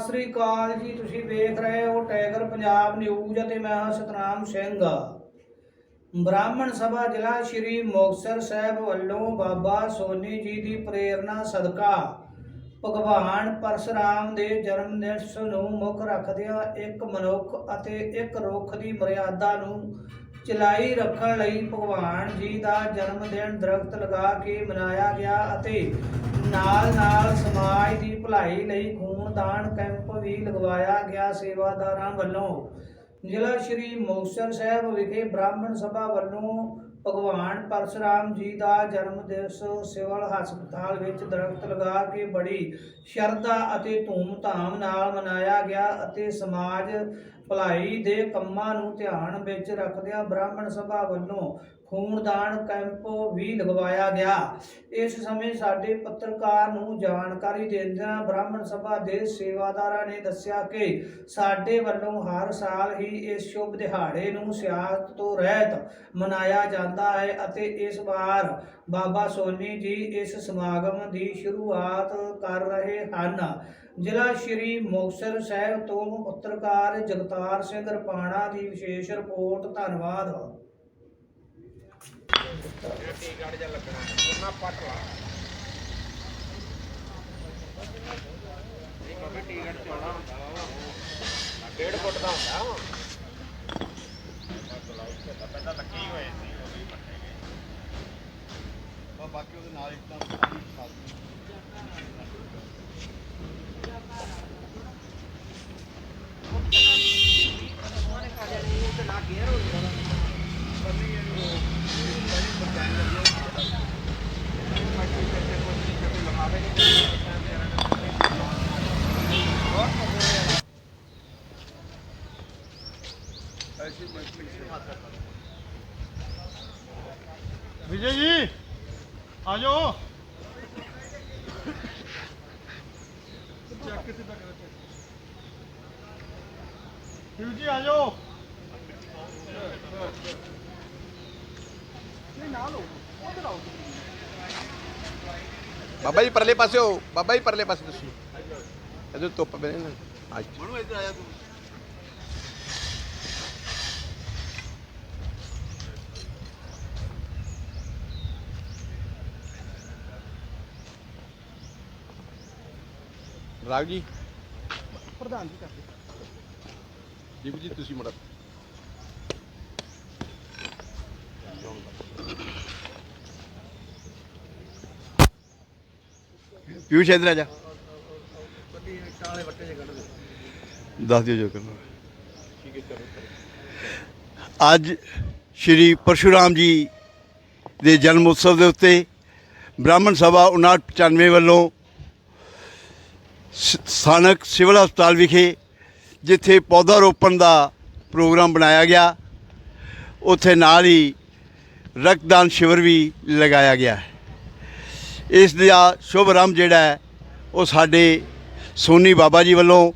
ਸਤਿ ਸ੍ਰੀ ਅਕਾਲ ਜੀ, ਤੁਸੀਂ ਵੇਖ ਰਹੇ ਹੋ ਟਾਈਗਰ ਪੰਜਾਬ ਨਿਊਜ਼ ਅਤੇ ਮੈਂ ਹਾਂ ਸਤਨਾਮ ਸਿੰਘ। ਬ੍ਰਾਹਮਣ ਸਭਾ ਜ਼ਿਲ੍ਹਾ ਸ਼੍ਰੀ ਮੁਕਤਸਰ ਸਾਹਿਬ ਵੱਲੋਂ ਬਾਬਾ ਸੋਨੀ ਜੀ ਦੀ ਪ੍ਰੇਰਣਾ ਸਦਕਾ ਭਗਵਾਨ ਪਰਸਰਾਮ ਦੇ ਜਨਮ ਦਿਵਸ ਨੂੰ ਮੁੱਖ ਰੱਖਦਿਆਂ ਇੱਕ ਮਨੁੱਖ ਅਤੇ ਇੱਕ ਰੁੱਖ ਦੀ ਮਰਿਆਦਾ ਨੂੰ ਚਲਾਈ ਰੱਖਣ ਲਈ ਭਗਵਾਨ ਜੀ ਦਾ ਜਨਮ ਦਿਨ ਦਰਖਤ ਲਗਾ ਕੇ ਮਨਾਇਆ ਗਿਆ ਅਤੇ ਨਾਲ ਨਾਲ ਸਮਾਜ ਦੀ ਭਲਾਈ ਲਈ ਖੂਨਦਾਨ ਕੈਂਪ ਵੀ ਲਗਵਾਇਆ ਗਿਆ ਸੇਵਾਦਾਰਾਂ ਵੱਲੋਂ। ਜ਼ਿਲ੍ਹਾ ਸ਼੍ਰੀ ਮੁਕਤਸਰ ਸਾਹਿਬ ਵਿਖੇ ਬ੍ਰਾਹਮਣ ਸਭਾ ਵੱਲੋਂ ਭਗਵਾਨ ਪਰਸ਼ੁਰਾਮ ਜੀ ਦਾ ਜਨਮ ਦਿਵਸ ਸਿਵਲ ਹਸਪਤਾਲ ਵਿੱਚ ਦਰਖਤ ਲਗਾ ਕੇ ਬੜੀ ਸ਼ਰਧਾ ਅਤੇ ਧੂਮ-ਧਾਮ ਨਾਲ ਮਨਾਇਆ ਗਿਆ ਅਤੇ ਸਮਾਜ ਭਲਾਈ ਦੇ ਕੰਮਾਂ ਨੂੰ ਧਿਆਨ ਵਿੱਚ ਰੱਖਦਿਆਂ ਬ੍ਰਾਹਮਣ ਸਭਾ ਵੱਲੋਂ ਖੂਨਦਾਨ ਕੈਂਪ ਵੀ ਲਗਵਾਇਆ ਗਿਆ। ਇਸ ਸਮੇਂ ਸਾਡੇ ਪੱਤਰਕਾਰ ਨੂੰ ਜਾਣਕਾਰੀ ਦਿੰਦਿਆਂ ਬ੍ਰਾਹਮਣ ਸਭਾ ਦੇ ਸੇਵਾਦਾਰਾਂ ਨੇ ਦੱਸਿਆ ਕਿ ਸਾਡੇ ਵੱਲੋਂ ਹਰ ਸਾਲ ਹੀ ਇਸ ਸ਼ੁਭ ਦਿਹਾੜੇ ਨੂੰ ਸਿਆਸਤ ਤੋਂ ਰਹਿਤ ਮਨਾਇਆ ਜਾਂਦਾ ਹੈ ਅਤੇ ਇਸ ਵਾਰ ਬਾਬਾ ਸੋਨੀ ਜੀ ਇਸ ਸਮਾਗਮ ਦੀ ਸ਼ੁਰੂਆਤ ਕਰ ਰਹੇ ਹਨ। ਜ਼ਿਲ੍ਹਾ ਸ਼੍ਰੀ ਮੁਕਤਸਰ ਸਾਹਿਬ ਤੋਂ ਪੱਤਰਕਾਰ ਜਗਤਾਰ ਸਿੰਘ ਰਪਾਣਾ ਦੀ ਵਿਸ਼ੇਸ਼ ਰਿਪੋਰਟ, ਧੰਨਵਾਦ। ਡੇਢ ਫੁੱਟ ਦਾ ਹੁੰਦਾ ਬਾਕੀ ਉਹਦੇ ਨਾਲ ਇੱਕਦਮ ਵਿਜੇ ਜੀ ਆ ਜਾਓ ਚੈੱਕ ਕਿੱਥੇ ਤੱਕ ਰੱਖਿਆ ਜੀ ਆ ਜਾਓ ਨਹੀਂ ਨਾਲ ਹੋ ਉਧਰ ਆਓ ਬਾਬਾ ਜੀ ਪਰਲੇ ਪਾਸੇ ਹੋ ਬਾਬਾ ਜੀ ਪਰਲੇ ਪਾਸੇ ਤੁਸੀਂ। ਇਹਦੇ ਧੁੱਪ ਬਣੇ ਨਾ। ਅੱਜ। ਮਨੂ ਇੱਧਰ ਆਇਆ ਤੂੰ। ਰਾਗ ਜੀ। ਪ੍ਰਧਾਨ ਜੀ ਕਰਦੇ। ਜੀ ਜੀ ਤੁਸੀਂ ਮੜਾ। ਪਿਊਸ਼ ਇਧਰ ਆ ਜਾ। ਦੱਸ ਦਿਓ ਜੋ ਕਰਨਾ। ਅੱਜ ਸ਼੍ਰੀ ਪਰਸ਼ੂਰਾਮ ਜੀ ਦੇ ਜਨਮ ਉਤਸਵ ਦੇ ਉੱਤੇ ਬ੍ਰਾਹਮਣ ਸਭਾ 5995 ਵੱਲੋਂ ਸ- ਸਥਾਨਕ ਸਿਵਲ ਹਸਪਤਾਲ ਵਿਖੇ ਜਿੱਥੇ ਪੌਦਾ ਰੋਪਣ ਦਾ ਪ੍ਰੋਗਰਾਮ ਬਣਾਇਆ ਗਿਆ। ਉੱਥੇ ਨਾਲ ਹੀ ਰਕਤਦਾਨ ਸ਼ਿਵਰ ਵੀ ਲਗਾਇਆ ਗਿਆ ਹੈ। ਇਸ ਦਾ ਸ਼ੁਭ ਆਰੰਭ ਜਿਹੜਾ ਹੈ, ਉਹ ਸਾਡੇ ਸੋਨੀ ਬਾਬਾ ਜੀ ਵੱਲੋਂ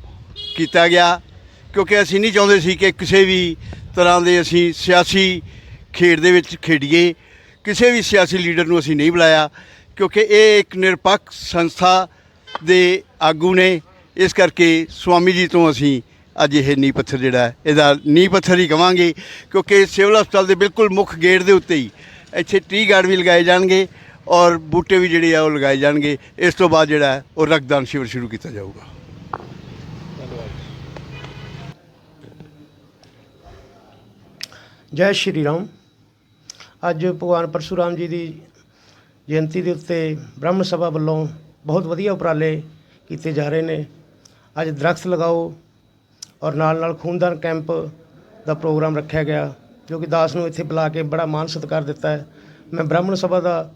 ਕੀਤਾ ਗਿਆ, ਕਿਉਂਕਿ ਅਸੀਂ ਨਹੀਂ ਚਾਹੁੰਦੇ ਸੀ ਕਿ ਕਿਸੇ ਵੀ ਤਰ੍ਹਾਂ ਦੇ ਅਸੀਂ ਸਿਆਸੀ ਖੇਡ ਦੇ ਵਿੱਚ ਖੇਡੀਏ। ਕਿਸੇ ਵੀ ਸਿਆਸੀ ਲੀਡਰ ਨੂੰ ਅਸੀਂ ਨਹੀਂ ਬੁਲਾਇਆ, ਕਿਉਂਕਿ ਇਹ ਇੱਕ ਨਿਰਪੱਖ ਸੰਸਥਾ ਦੇ ਆਗੂ ਨੇ। ਇਸ ਕਰਕੇ ਸਵਾਮੀ ਜੀ ਤੋਂ ਅਸੀਂ ਅੱਜ ਇਹ ਨੀਂਹ ਪੱਥਰ ਜਿਹੜਾ ਹੈ, ਇਹਦਾ ਨੀਂਹ ਪੱਥਰ ਹੀ ਕਵਾਂਗੇ ਕਿਉਂਕਿ ਸਿਵਲ ਹਸਪਤਾਲ ਦੇ ਬਿਲਕੁਲ ਮੁੱਖ ਗੇਟ ਦੇ ਉੱਤੇ ਹੀ ਇੱਥੇ ਟੀ ਗਾਰਡ ਵੀ ਲਗਾਏ ਜਾਣਗੇ ਔਰ ਬੂਟੇ ਵੀ ਜਿਹੜੇ ਆ ਉਹ ਲਗਾਏ ਜਾਣਗੇ। ਇਸ ਤੋਂ ਬਾਅਦ ਜਿਹੜਾ ਉਹ ਰਕਤਦਾਨ ਸ਼ਿਵਰ ਸ਼ੁਰੂ ਕੀਤਾ ਜਾਊਗਾ। ਜੈ ਸ਼੍ਰੀ ਰਾਮ। ਅੱਜ ਭਗਵਾਨ ਪਰਸੂਰਾਮ ਜੀ ਦੀ ਜਯੰਤੀ ਦੇ ਉੱਤੇ ਬ੍ਰਹਮ ਸਭਾ ਵੱਲੋਂ ਬਹੁਤ ਵਧੀਆ ਉਪਰਾਲੇ ਕੀਤੇ ਜਾ ਰਹੇ ਨੇ। ਅੱਜ ਦਰਖਤ ਲਗਾਓ ਔਰ ਨਾਲ ਨਾਲ ਖੂਨਦਾਨ ਕੈਂਪ ਦਾ ਪ੍ਰੋਗਰਾਮ ਰੱਖਿਆ ਗਿਆ, ਜੋ ਕਿ ਦਾਸ ਨੂੰ ਇੱਥੇ ਬੁਲਾ ਕੇ ਬੜਾ ਮਾਣ ਸਤਿਕਾਰ ਦਿੱਤਾ ਹੈ। ਮੈਂ ਬ੍ਰਾਹਮਣ ਸਭਾ ਦਾ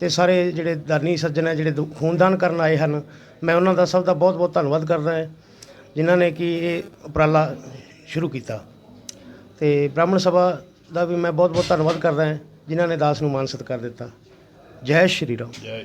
ਤੇ ਸਾਰੇ ਜਿਹੜੇ ਦਾਨੀ ਸੱਜਣ ਹੈ, ਜਿਹੜੇ ਦੁ- ਖੂਨਦਾਨ ਕਰਨ ਆਏ ਹਨ, ਮੈਂ ਉਹਨਾਂ ਦਾ ਸਭ ਦਾ ਬਹੁਤ ਬਹੁਤ ਧੰਨਵਾਦ ਕਰਦਾ ਹਾਂ, ਜਿਨ੍ਹਾਂ ਨੇ ਕਿ ਇਹ ਉਪਰਾਲਾ ਸ਼ੁਰੂ ਕੀਤਾ। ਤੇ ਬ੍ਰਾਹਮਣ ਸਭਾ ਦਾ ਵੀ ਮੈਂ ਬਹੁਤ ਬਹੁਤ ਧੰਨਵਾਦ ਕਰਦਾ ਹਾਂ, ਜਿਨ੍ਹਾਂ ਨੇ ਦਾਸ ਨੂੰ ਮਾਨ ਸਤਿਕਾਰ ਦਿੱਤਾ। ਜੈ ਸ਼੍ਰੀ ਰਾਮ। ਜੈ